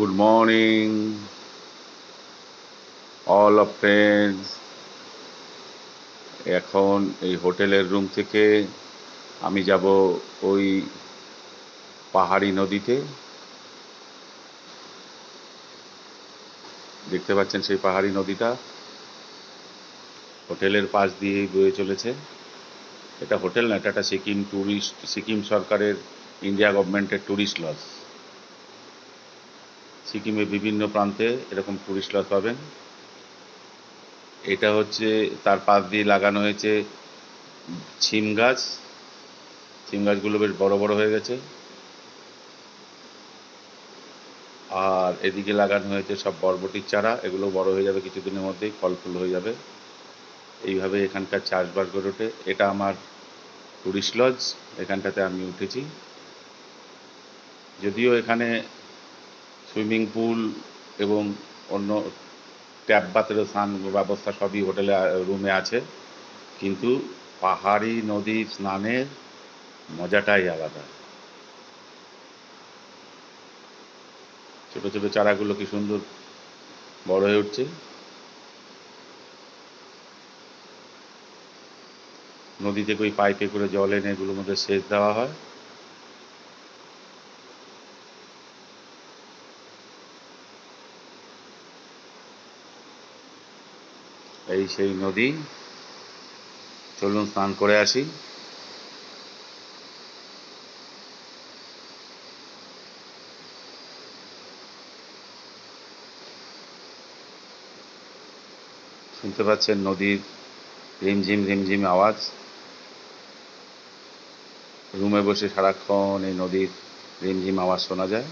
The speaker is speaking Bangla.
Good morning, all of friends. এখন এই হোটেলের রুম থেকে আমি যাব ওই পাহাড়ি নদীতে। দেখতে পাচ্ছেন সেই পাহাড়ি নদীটা। হোটেলের পাশ দিয়েই বয়ে চলেছে। এটা হোটেল না এটা একটা সিকিম ট্যুরিস্ট সিকিম সরকারের ইন্ডিয়া গভর্নমেন্টের ট্যুরিস্ট লজ। সিকিমের বিভিন্ন প্রান্তে এরকম ট্যুরিস্ট লজ পাবেন। এটা হচ্ছে তার পাশ দিয়ে লাগানো হয়েছে ছিম গাছ। ছিম গাছগুলো বেশ বড় বড় হয়ে গেছে। আর এদিকে লাগানো হয়েছে সব বরবটির চারা। এগুলো বড় হয়ে যাবে কিছুদিনের মধ্যেই ফল ফুল হয়ে যাবে। এইভাবে এখানকার চাষবাস গড়ে ওঠে। এটা আমার টুরিস্ট লজ এখানটাতে আমি উঠেছি। যদিও এখানে সুইমিং পুল এবং অন্য ট্যাপ বাথেরও স্নান ব্যবস্থা সবই হোটেলে রুমে আছে। কিন্তু পাহাড়ি নদীর স্নানের মজাটাই আলাদা। ছোট ছোট চারাগুলো কি সুন্দর বড় হয়ে উঠছে। নদী থেকে ওই পাইপে করে জল এনে এগুলোর মধ্যে সেচ দেওয়া হয়। এই সেই নদী। চলুন স্নান করে আসি। শুনতে পাচ্ছেন নদীর রিমঝিম রিমঝিম আওয়াজ। রুমে বসে সারাক্ষণ এই নদীর রিমঝিম আওয়াজ শোনা যায়।